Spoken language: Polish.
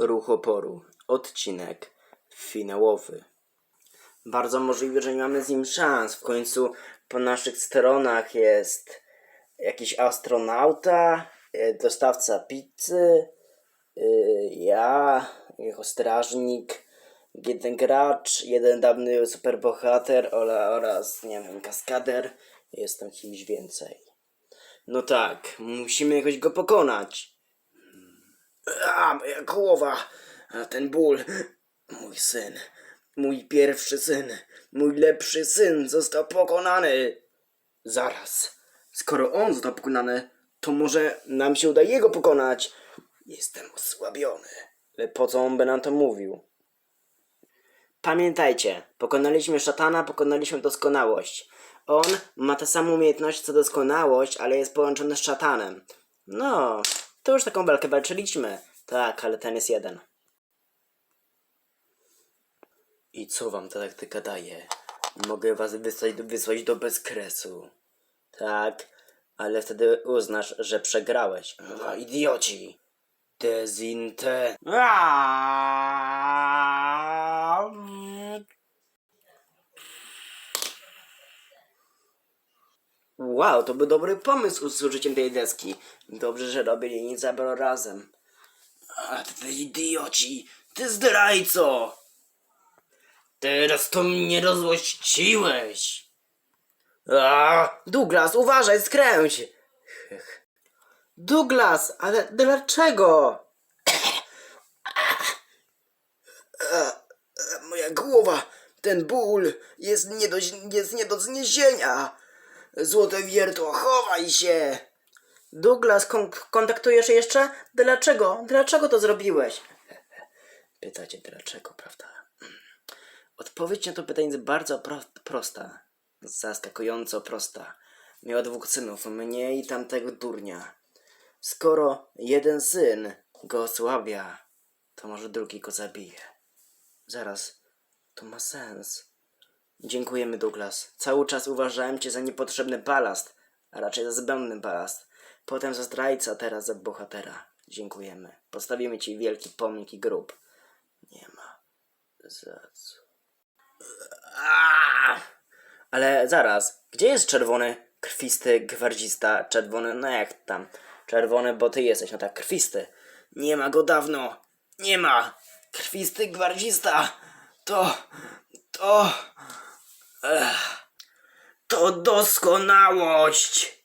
Ruch oporu. Odcinek finałowy. Bardzo możliwe, że nie mamy z nim szans. W końcu po naszych stronach jest jakiś astronauta, e, dostawca pizzy, e, ja, jako strażnik, jeden gracz, jeden dawny superbohater oraz, nie wiem, kaskader. Jest tam kimś więcej. No tak, musimy jakoś go pokonać. A, moja głowa, a ten ból. Mój syn, mój pierwszy syn, mój lepszy syn został pokonany. Zaraz, skoro on został pokonany, to może nam się uda jego pokonać. Jestem osłabiony. Ale po co on by nam to mówił? Pamiętajcie, pokonaliśmy szatana, pokonaliśmy doskonałość. On ma tę samą umiejętność co doskonałość, ale jest połączony z szatanem. No, to już taką walkę walczyliśmy. Tak, ale ten jest jeden. I co wam ta taktyka daje? Mogę was wysłać, wysłać do bezkresu. Tak, ale wtedy uznasz, że przegrałeś. A, idioci! Dezinte. Wow, to był dobry pomysł z użyciem tej deski. Dobrze, że robili nic zabrał razem. A ty idioci! Ty zdrajco! Teraz to mnie rozłościłeś! A, Douglas, uważaj, skręć! Douglas, ale dlaczego? Moja głowa, ten ból jest nie do, jest nie do zniesienia. Złote wiertło, chowaj się! Douglas, kon- kontaktujesz jeszcze? Dlaczego? Dlaczego to zrobiłeś? Pytacie dlaczego, prawda? Odpowiedź na to pytanie jest bardzo pro- prosta. Zaskakująco prosta. Miała dwóch synów, mnie i tamtego durnia. Skoro jeden syn go osłabia, to może drugi go zabije. Zaraz, to ma sens. Dziękujemy, Douglas. Cały czas uważałem cię za niepotrzebny balast, a raczej za zbędny balast. Potem za zdrajca, teraz za bohatera. Dziękujemy. Postawimy ci wielki pomnik i grób. Nie ma za co. Aaaa! Ale zaraz, gdzie jest czerwony, krwisty gwardzista? Czerwony, no jak tam? Czerwony, bo ty jesteś, no tak, krwisty. Nie ma go dawno. Nie ma. Krwisty gwardzista. To, to... Ech, to doskonałość.